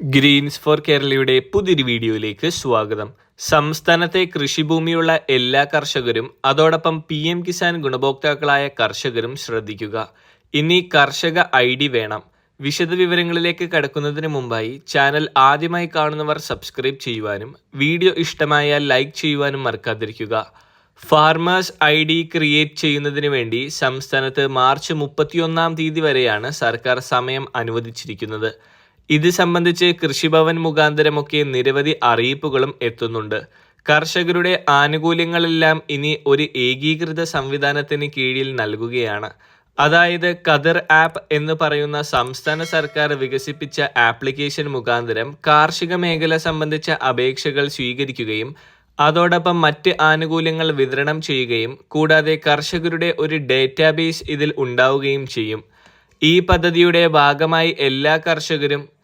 Green's four കേരളയുടെ പുതിയൊരു വീഡിയോയിലേക്ക് സ്വാഗതം. സംസ്ഥാനത്തെ കൃഷിഭൂമിയുള്ള എല്ലാ കർഷകരും അതോടൊപ്പം പി എം കിസാൻ ഗുണഭോക്താക്കളായ കർഷകരും ശ്രദ്ധിക്കുക. ഇനി കർഷക ഐ ഡി വേണം. വിശദവിവരങ്ങളിലേക്ക് കടക്കുന്നതിന് മുമ്പായി ചാനൽ ആദ്യമായി കാണുന്നവർ സബ്സ്ക്രൈബ് ചെയ്യുവാനും വീഡിയോ ഇഷ്ടമായാൽ ലൈക്ക് ചെയ്യുവാനും മറക്കാതിരിക്കുക. ഫാർമേഴ്സ് ഐ ഡി ക്രിയേറ്റ് ചെയ്യുന്നതിന് വേണ്ടി സംസ്ഥാനത്ത് മാർച്ച് മുപ്പത്തിയൊന്നാം തീയതി വരെയാണ് സർക്കാർ സമയം അനുവദിച്ചിരിക്കുന്നത്. ഇത് സംബന്ധിച്ച് കൃഷിഭവൻ മുഖാന്തരമൊക്കെ നിരവധി അറിയിപ്പുകളും എത്തുന്നുണ്ട്. കർഷകരുടെ ആനുകൂല്യങ്ങളെല്ലാം ഇനി ഒരു ഏകീകൃത സംവിധാനത്തിന് കീഴിൽ നൽകുകയാണ്. അതായത് കദർ ആപ്പ് എന്ന് പറയുന്ന സംസ്ഥാന സർക്കാർ വികസിപ്പിച്ച ആപ്ലിക്കേഷൻ മുഖാന്തരം കാർഷിക മേഖല സംബന്ധിച്ച അപേക്ഷകൾ സ്വീകരിക്കുകയും അതോടൊപ്പം മറ്റ് ആനുകൂല്യങ്ങൾ വിതരണം ചെയ്യുകയും കൂടാതെ കർഷകരുടെ ഒരു ഡേറ്റാബേസ് ഇതിൽ ഉണ്ടാവുകയും ചെയ്യും. ഈ പദ്ധതിയുടെ ഭാഗമായി എല്ലാ കർഷകരും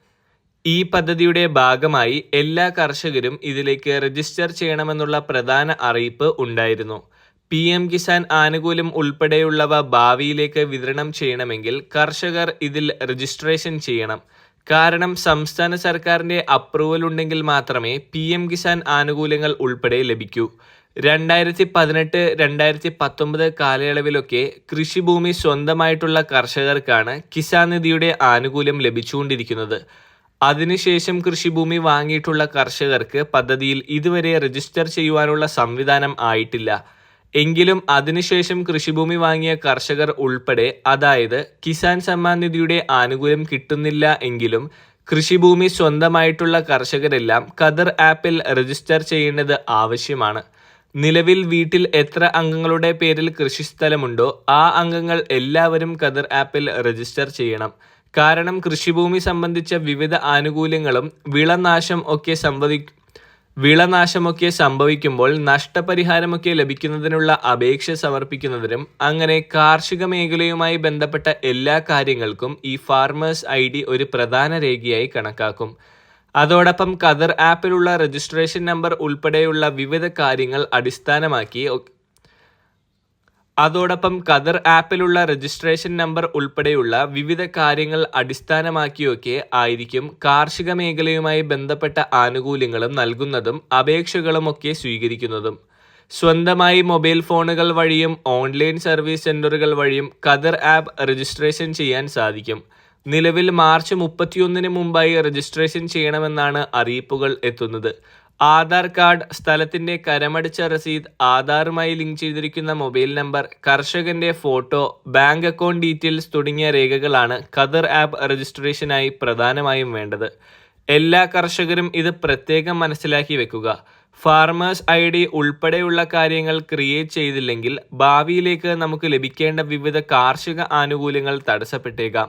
ഈ പദ്ധതിയുടെ ഭാഗമായി എല്ലാ കർഷകരും ഇതിലേക്ക് രജിസ്റ്റർ ചെയ്യണമെന്നുള്ള പ്രധാന അറിയിപ്പ് ഉണ്ടായിരുന്നു. പി എം കിസാൻ ആനുകൂല്യം ഉൾപ്പെടെയുള്ളവ ഭാവിയിലേക്ക് വിതരണം ചെയ്യണമെങ്കിൽ കർഷകർ ഇതിൽ രജിസ്ട്രേഷൻ ചെയ്യണം. കാരണം സംസ്ഥാന സർക്കാരിന്റെ അപ്രൂവൽ ഉണ്ടെങ്കിൽ മാത്രമേ പി എം കിസാൻ ആനുകൂല്യങ്ങൾ ഉൾപ്പെടെ ലഭിക്കൂ. രണ്ടായിരത്തി പതിനെട്ട് രണ്ടായിരത്തി പത്തൊമ്പത് കാലയളവിലൊക്കെ കൃഷിഭൂമി സ്വന്തമായിട്ടുള്ള കർഷകർക്കാണ് കിസാൻ നിധിയുടെ ആനുകൂല്യം ലഭിച്ചുകൊണ്ടിരിക്കുന്നത്. അതിനുശേഷം കൃഷിഭൂമി വാങ്ങിയിട്ടുള്ള കർഷകർക്ക് പദ്ധതിയിൽ ഇതുവരെ രജിസ്റ്റർ ചെയ്യുവാനുള്ള സംവിധാനം ആയിട്ടില്ല. എങ്കിലും അതിനുശേഷം കൃഷിഭൂമി വാങ്ങിയ കർഷകർ ഉൾപ്പെടെ അതായത് കിസാൻ സമ്മാൻ നിധിയുടെ ആനുകൂല്യം കിട്ടുന്നില്ല എങ്കിലും കൃഷിഭൂമി സ്വന്തമായിട്ടുള്ള കർഷകരെല്ലാം ഖദർ ആപ്പിൽ രജിസ്റ്റർ ചെയ്യേണ്ടത് ആവശ്യമാണ്. നിലവിൽ വീട്ടിൽ എത്ര അംഗങ്ങളുടെ പേരിൽ കൃഷിസ്ഥലമുണ്ടോ ആ അംഗങ്ങൾ എല്ലാവരും ഖദർ ആപ്പിൽ രജിസ്റ്റർ ചെയ്യണം. കാരണം കൃഷിഭൂമി സംബന്ധിച്ച വിവിധ ആനുകൂല്യങ്ങളും വിളനാശം ഒക്കെ സംഭവി വിളനാശമൊക്കെ സംഭവിക്കുമ്പോൾ നഷ്ടപരിഹാരമൊക്കെ ലഭിക്കുന്നതിനുള്ള അപേക്ഷ സമർപ്പിക്കുന്നതിനും അങ്ങനെ കാർഷിക മേഖലയുമായി ബന്ധപ്പെട്ട എല്ലാ കാര്യങ്ങൾക്കും ഈ ഫാർമേഴ്സ് ഐ ഒരു പ്രധാന രേഖയായി കണക്കാക്കും. അതോടൊപ്പം കദർ ആപ്പിലുള്ള രജിസ്ട്രേഷൻ നമ്പർ ഉൾപ്പെടെയുള്ള വിവിധ കാര്യങ്ങൾ അടിസ്ഥാനമാക്കി അതോടൊപ്പം ഖദർ ആപ്പിലുള്ള രജിസ്ട്രേഷൻ നമ്പർ ഉൾപ്പെടെയുള്ള വിവിധ കാര്യങ്ങൾ അടിസ്ഥാനമാക്കിയൊക്കെ ആയിരിക്കും കാർഷിക മേഖലയുമായി ബന്ധപ്പെട്ട ആനുകൂല്യങ്ങളും നൽകുന്നതും അപേക്ഷകളുമൊക്കെ സ്വീകരിക്കുന്നതും. സ്വന്തമായി മൊബൈൽ ഫോണുകൾ വഴിയും ഓൺലൈൻ സർവീസ് സെന്ററുകൾ വഴിയും ഖദർ ആപ്പ് രജിസ്ട്രേഷൻ ചെയ്യാൻ സാധിക്കും. നിലവിൽ മാർച്ച് മുപ്പത്തിയൊന്നിന് മുമ്പായി രജിസ്ട്രേഷൻ ചെയ്യണമെന്നാണ് അറിയിപ്പുകൾ എത്തുന്നത്. ആധാർ കാർഡ് സ്ഥലത്തിന്റെ കരമടിച്ച രസീത് ആധാറുമായി ലിങ്ക് ചെയ്തിരിക്കുന്ന മൊബൈൽ നമ്പർ കർഷകന്റെ ഫോട്ടോ ബാങ്ക് അക്കൗണ്ട് ഡീറ്റെയിൽസ് തുടങ്ങിയ രേഖകളാണ് ഖദർ ആപ്പ് രജിസ്ട്രേഷനായി പ്രധാനമായും വേണ്ടത്. എല്ലാ കർഷകരും ഇത് പ്രത്യേകം മനസ്സിലാക്കി വെക്കുക. ഫാർമേഴ്സ് ഐ ഡി ഉൾപ്പെടെയുള്ള കാര്യങ്ങൾ ക്രിയേറ്റ് ചെയ്തില്ലെങ്കിൽ ഭാവിയിലേക്ക് നമുക്ക് ലഭിക്കേണ്ട വിവിധ കാർഷിക ആനുകൂല്യങ്ങൾ തടസ്സപ്പെട്ടേക്കാം.